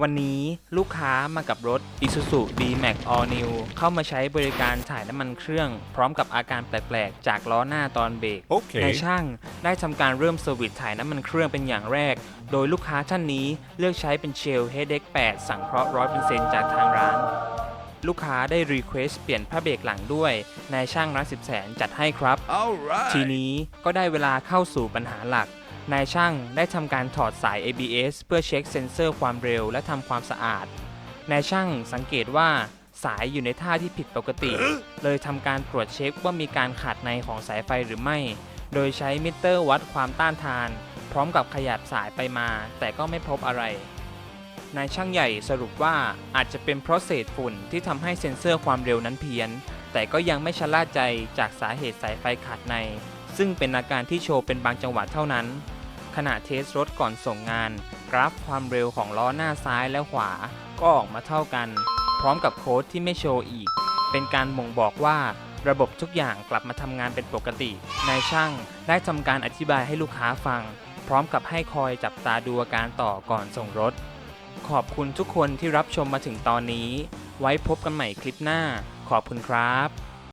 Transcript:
วันนี้ลูกค้ามากับรถ Isuzu D-Max All New เข้ามาใช้บริการถ่ายน้ำมันเครื่อง พร้อมกับอาการแปลกๆ จากล้อหน้าตอนเบรก Okay. นายช่างได้ทำการเริ่มเซอร์วิสถ่ายน้ำมันเครื่องเป็นอย่างแรก โดยลูกค้าท่านนี้เลือกใช้เป็นเชล HX 8สังเคราะห์100%จากทางร้าน ลูกค้าได้รีเควสเปลี่ยนผ้าเบรกหลังด้วย นายช่างรักสิบแสนจัดให้ครับ All right. ทีนี้ก็ได้เวลาเข้าสู่ปัญหาหลัก นายช่างได้ทำการถอดสาย ABS เพื่อเช็คเซ็นเซอร์ความเร็วและทำความสะอาด นายช่างสังเกตว่าสายอยู่ในท่าที่ผิดปกติ เลยทำการตรวจเช็คว่ามีการขาดในของสายไฟหรือไม่ โดยใช้มิเตอร์วัดความต้านทาน พร้อมกับขยับสายไปมา แต่ก็ไม่พบอะไร นายช่างใหญ่สรุปว่าอาจจะเป็นเพราะเศษฝุ่นที่ทำให้เซ็นเซอร์ความเร็วนั้นเพี้ยน แต่ก็ยังไม่ชะล่าใจจากสาเหตุสายไฟขาดใน ซึ่งเป็นอาการที่โชว์เป็นบางจังหวะเท่านั้น ขณะเทสรถก่อนส่งงาน กราฟความเร็วของล้อหน้าซ้ายและขวาก็ออกมาเท่ากัน พร้อมกับโค้ดที่ไม่โชว์อีก เป็นการบ่งบอกว่าระบบทุกอย่างกลับมาทำงานเป็นปกติ นายช่างได้ทำการอธิบายให้ลูกค้าฟัง พร้อมกับให้คอยจับตาดูอาการต่อก่อนส่งรถ ขอบคุณทุกคนที่รับชมมาถึงตอนนี้ ไว้พบกันใหม่คลิปหน้า ขอบคุณครับ